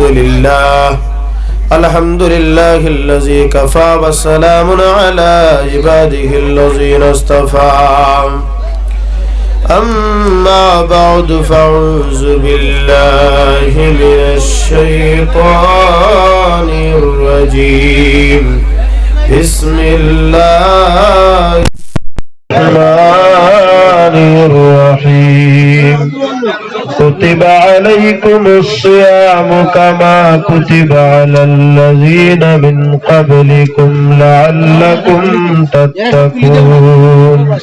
الحمد لله الحمد لله الذي كفى وسلام على عباده الذين اصطفى أما بعد فأعوذ بالله من الشيطان الرجيم بسم الله عليكم الصيام كما كتب على الذين من قبلكم لعلكم تتقون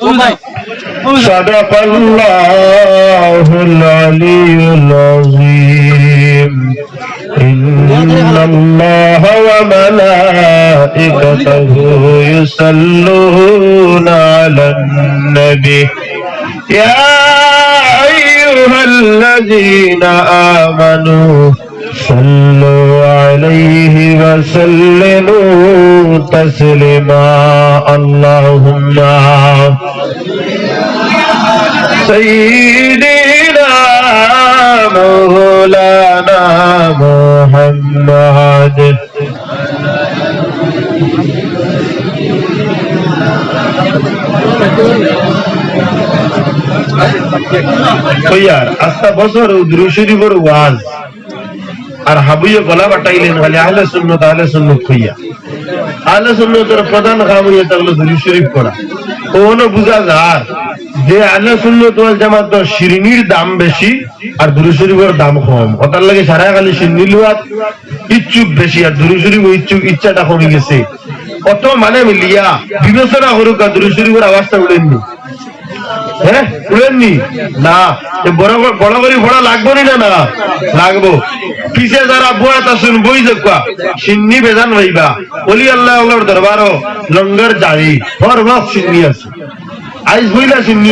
صدق الله العلي العظيم إن الله وملائكته يصلون على النبي يا أيها الذين آمنوا صلوا عليه وسلموا تسليما اللهم سيدنا مولانا محمد কইয়ার আস্তা বছর ওয়াজ আর হাবুয়ে গলা বাটাইলেন আহলে আহলে প্রধান কাম হইয়া কোনো বুঝা যায় যে আহলে জামাত শিরনির দাম বেশি আর দুরুদ শরীফের দাম কম ওটার লাগে সারা খালি শিরনি লুয়াত ইচ্ছুক বেশি আর দুরুদ শরীফ ইচ্ছুক ইচ্ছাটা কমে গেছে কত মানে মিলিয়া বিবেচনা করুক আর দুরুদ শরীফের আওয়াজটা উড়েননি হ্যাঁ খুলেননি না না না? লাগবো। পিছে বেজান অলি আল্লাহ লঙ্গর জারি সিন্নি আছে। আইস বইলা সিন্নি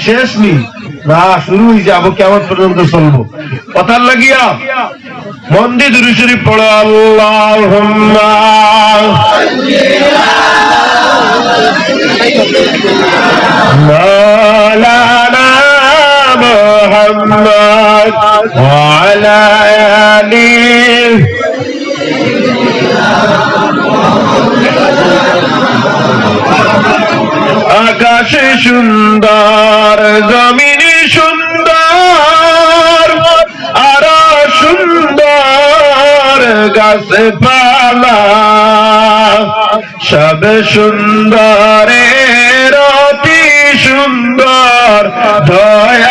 শেষ নি। না, শুরু হয়ে যাব কেমন পর্যন্ত চলবো। কথার লাগিয়া মন দিয়ে পড়ো আল্লাহ না। محمد وعلى آله আকাশে সুন্দর জমিনে সুন্দর আর সুন্দর গাছে পালা সব সুন্দরের অতি সুন্দর দয়াল নবীর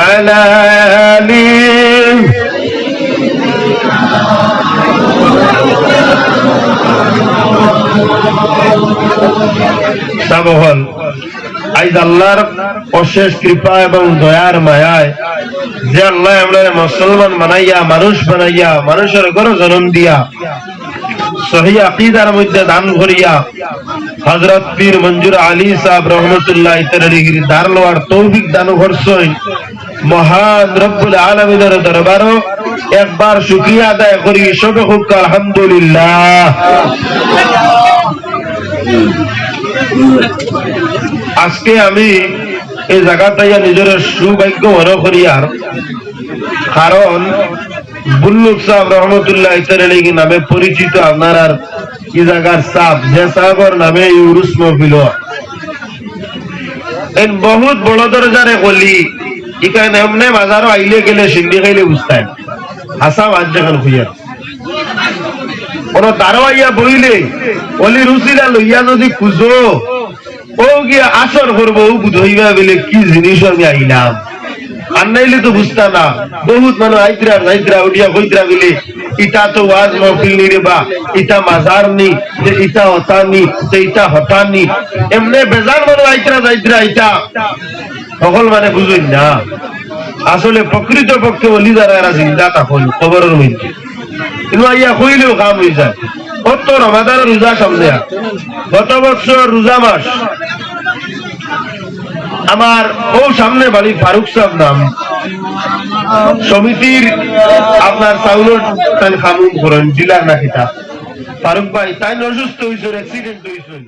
সাবহল আইজ আল্লাহর অশেষ কৃপা এবং দয়ার মায়ায় যে আল্লাহ আমরা মুসলমান বানাইয়া, মানুষ বানাইয়া, মানুষের ঘর জন্ম দিয়া সহি আকিদার মধ্যে দান করিয়া হযরত পীর মঞ্জুর আলী সাহেব রহমতুল্লাহ ইতারির দার লওয়ার তৌফিক দান করছেন। মহান রব্বুল আলামিনের দরবারও একবার শুকরিয়া আদায় করি সবে হোক, আলহামদুলিল্লাহ আজকে আমি এই জায়গাটাইয়া নিজের সৌভাগ্য মনে করি আর, কারণ বুল্লুক সাহেব রহমতুল্লাহ ইতারি নামে পরিচিত আপনার আর এই জায়গার সাপ, যে সাহেবের নামে এই উরুস মহফিল হয়। এন বহুত বড় দরজারে কলি ইকান এমনে বাজারও আইলে গেলে সিন্ডি খাইলে বুঝতাম হাসা মাছ যখন খুঁজে। কোন দারোয়াইয়া বইলে, অলি রুচিরা লইয়া যদি খুঁজো, ও গিয়া আসর করব, ও বুঝইবা বলে কি জিনিস আমি আইলাম। আর নাইলে তো বুঝতা না, বহুত মানুষ আইতরা, নাইতরা, উঠিয়া কইতরা বলে, ইটা তো ওয়াজ মহফিল নি বা, ইটা মাজার নি যে ইটা হতা নি যে ইটা হতা নি এমনে বেজার মানুষ আইতরা, যাইতরা, ইটা। সকল মানে বুঝুন না। আসলে প্রকৃত পক্ষে অলি যারা এরা জিন্দা তখন খবরের মধ্যে। কিন্তু আইয়া কইলেও কাম হয়ে যায়। কত রমাদানের রোজা সামনে গত বছর রোজা মাস। আমার ও সামনে বাড়ি ফারুক সাহেব নাম। সমিতির আপনার চাউলের খামুন করেন ডিলার না কিতা ফারুক ভাই, তাই অসুস্থ হয়েছেন অ্যাক্সিডেন্ট হয়েছেন